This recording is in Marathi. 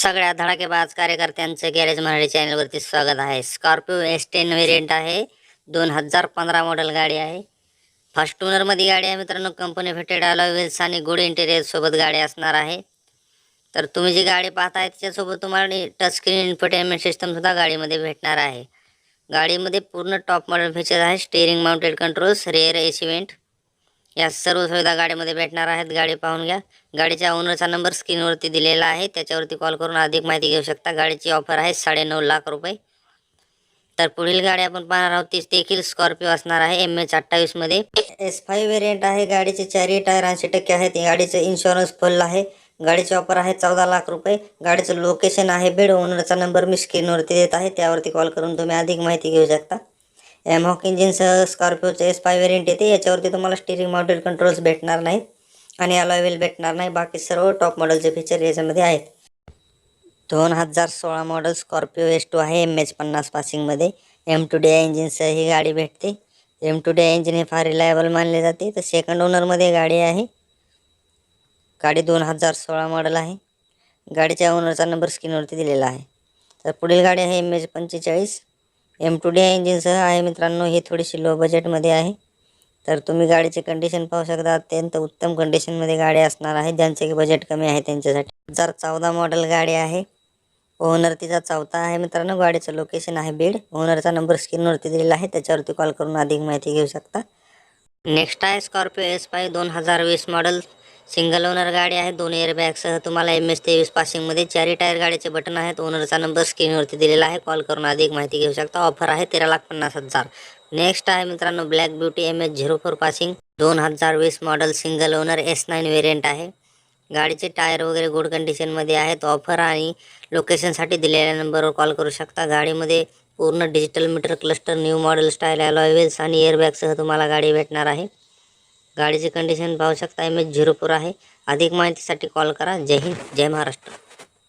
सगळ्या धडाकेबाज कार्यकर्त्यांचं गॅरेज मराठी चॅनलवरती स्वागत आहे. स्कॉर्पिओ एस टेन व्हेरियंट आहे. दोन हजार पंधरा मॉडेल गाडी आहे. फर्स्ट ओनरमध्ये गाडी आहे मित्रांनो. कंपनी फिटेड अलॉवेल्स आणि गुड इंटेरियरसोबत गाडी असणार आहे. तर तुम्ही जी गाडी पाहताय त्याच्यासोबत तुम्हाला टच स्क्रीन सिस्टमसुद्धा गाडीमध्ये भेटणार आहे. गाडीमध्ये पूर्ण टॉप मॉडेल फीचर आहे. Steering mounted controls rear AC vent या सर्व सुविधा गाडीमध्ये भेटणार आहेत. गाडी पाहून घ्या. गाडीच्या ओनरचा नंबर स्क्रीनवरती दिलेला आहे. त्याच्यावरती कॉल करून अधिक माहिती घेऊ शकता. गाडीची ऑफर आहे साडेनऊ लाख रुपये. तर पुढील गाडी आपण पाहणार आहोत. तीच देखील स्कॉर्पिओ असणार आहे. एम एच अठ्ठावीसमध्ये एस फाईव्ह व्हेरियंट आहे. गाडीचे चारही टायर ऐंशी टक्के आहेत. गाडीचं इन्शुरन्स फुल आहे. गाडीची ऑफर आहे चौदा लाख रुपये. गाडीचं लोकेशन आहे. बीड ओनरचा नंबर मी स्क्रीनवरती देत आहे. त्यावरती कॉल करून तुम्ही अधिक माहिती घेऊ शकता. एम हॉक इंजिनसह स्कॉर्पिओचं एस फाय व्हेरियंट येते. याच्यावरती तुम्हाला स्टिअरिंग माउंटेड कंट्रोल्स भेटणार नाहीत आणि अलॉयवेल भेटणार नाही. बाकी सर्व टॉप मॉडेलचे फीचर याच्यामध्ये आहेत. दोन हजार सोळा मॉडेल स्कॉर्पिओ एस टू आहे एम एच पन्नास पासिंगमध्ये एम टू डी इंजिनसह ही गाडी भेटते. एम टू डी इंजिन हे फार रिलायबल मानले जाते. तर सेकंड ओनरमध्ये गाडी आहे. गाडी दोन हजार सोळा मॉडेल आहे. गाडीच्या ओनरचा नंबर स्क्रीनवरती दिलेला आहे. तर पुढील गाडी आहे एम एच पंचेचाळीस. एम टू डी इंजिनसह. आहे मित्रांनो ही थोडीशी लो बजेटमध्ये आहे. तर तुम्ही गाडीची कंडिशन पाहू शकता. अत्यंत उत्तम कंडिशनमध्ये गाडी असणार आहे ज्यांचे बजेट कमी आहे त्यांच्यासाठी. हजार चौदा मॉडेल गाडी आहे. ओनर तिचा चौथा आहे मित्रांनो. गाडीचं लोकेशन आहे बीड. ओनरचा नंबर स्क्रीनवरती दिलेला आहे. त्याच्यावरती कॉल करून अधिक माहिती घेऊ शकता. नेक्स्ट आहे स्कॉर्पिओ एस फाय दोन हजार वीस मॉडेल सिंगल ओनर गाडी आहे दोन एअरबॅगसह तुम्हाला एम एस तेवीस पासिंगमध्ये चारी टायर गाडीचे बटन आहेत. ओनरचा नंबर स्क्रीनवरती दिलेला आहे. कॉल करून अधिक माहिती घेऊ शकता. ऑफर आहे तेरा लाख पन्नास हजार. नेक्स्ट आहे मित्रांनो black beauty M H zero four passing दोन हजार वीस model single owner S nine variant आहे. गाडीचे टायर वगैरे गुड कंडिशनमध्ये आहेत. ऑफर आणि लोकेशनसाठी दिलेल्या नंबरवर कॉल करू शकता. गाडीमध्ये पूर्ण digital meter cluster new model style alloy wheels आणि एअरबॅगसह तुम्हाला गाडी भेटणार आहे. गाडीची कंडिशन पाहू शकता एम एच झिरो फोर आहे. अधिक माहितीसाठी कॉल करा. जय हिंद जय महाराष्ट्र.